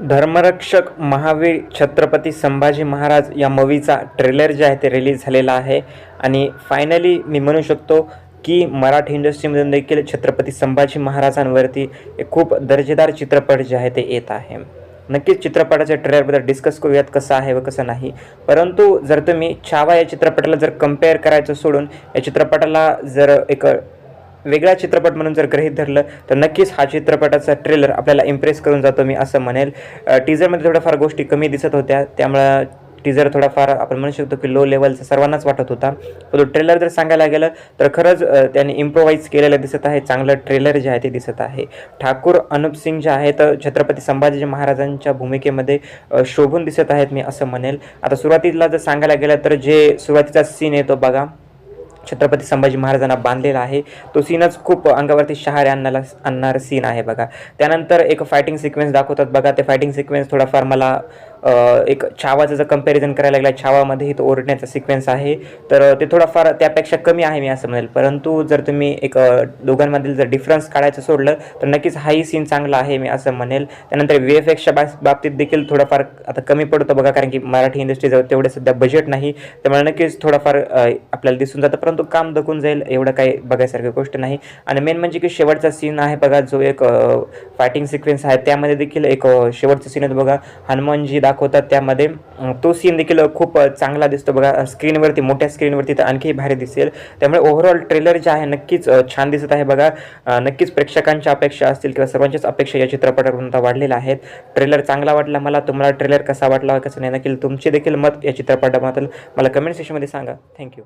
धर्मरक्षक महावीर छत्रपती संभाजी महाराज या मूवीचा ट्रेलर जे आहे ते रिलीज झालेला आहे. आणि फायनली मी म्हणू शकतो की मराठी इंडस्ट्रीमधून देखील छत्रपती संभाजी महाराजांवरती एक खूप दर्जेदार चित्रपट जे आहे ते येत आहे. नक्कीच चित्रपटाच्या ट्रेलरबद्दल डिस्कस करूयात कसं आहे व कसं नाही. परंतु जर तुम्ही छावा या चित्रपटाला जर कंपेअर करायचं सोडून या चित्रपटाला जर एक वेगळा चित्रपट म्हणून जर गृहीत धरलं तर नक्कीच हा चित्रपटाचा ट्रेलर आपल्याला इम्प्रेस करून जातो मी असं म्हणेल. टीझरमध्ये टीजरमध्ये थोड्याफार गोष्टी कमी दिसत होत्या. त्यामुळं टीजर थोडाफार आपण म्हणू शकतो की लो लेवलचा सर्वांनाच वाटत होता. परंतु ट्रेलर जर सांगायला गेलं तर खरंच त्याने त्यांनी इम्प्रोवाईज केलेलं दिसत आहे. चांगलं ट्रेलर जे आहे ते दिसत आहे. ठाकूर अनुप सिंग जे आहेत छत्रपती संभाजी महाराजांच्या भूमिकेमध्ये शोभून दिसत आहेत मी असं म्हणेल. आता सुरुवातीला जर सांगायला गेलं तर जे सुरुवातीचा सीन येतो बघा. छत्रपती संभाजी महाराजांना बांधलेला आहे. तो सीनच खूप अंगावरती शहारे आणायला आणणारा सीन आहे बघा. त्यानंतर एक फायटिंग सिक्वेन्स दाखवतात बघा. ते फायटिंग सिक्वेन्स थोडाफार मला एक छावाचं जर कंपॅरिझन करायला लागला छावामध्येही तो ओरडण्याचा सिक्वेन्स आहे तर ते थोडाफार त्यापेक्षा कमी आहे मी असं म्हणेल. परंतु जर तुम्ही एक दोघांमधील जर डिफरन्स काढायचं सोडलं तर नक्कीच हाही सीन चांगला आहे मी असं म्हणेल. त्यानंतर वी एफ एक्सच्या बा बाबतीत देखील थोडाफार आता कमी पडतो बघा कारण की मराठी इंडस्ट्रीजवळ तेवढे सध्या बजेट नाही. त्यामुळे नक्कीच थोडाफार आपल्याला दिसून जातं परंतु काम दखून जाईल एवढं काही बघायसारखी गोष्ट नाही. आणि मेन म्हणजे की शेवटचा सीन आहे बघा जो एक फायटिंग सिक्वेन्स आहे. त्यामध्ये देखील एक अ, शेवटचा सीन आहे बघा. हनुमानजी दाखवतात त्यामध्ये. तो सीन देखील खूप चांगला दिसतो बघा. स्क्रीनवरती मोठ्या स्क्रीनवरती तर आणखी भारी दिसेल. त्यामुळे ओव्हरऑल ट्रेलर जे आहे नक्कीच छान दिसत आहे बघा. नक्कीच प्रेक्षकांच्या अपेक्षा असतील किंवा सर्वांच्याच अपेक्षा या चित्रपटातून आता वाढलेल्या आहेत. ट्रेलर चांगला वाटला मला. तुम्हाला ट्रेलर कसा वाटला कसं नाही नक्की तुमचे देखील मत या चित्रपटाबद्दल मला कमेंट सेक्शनमध्ये सांगा. थँक्यू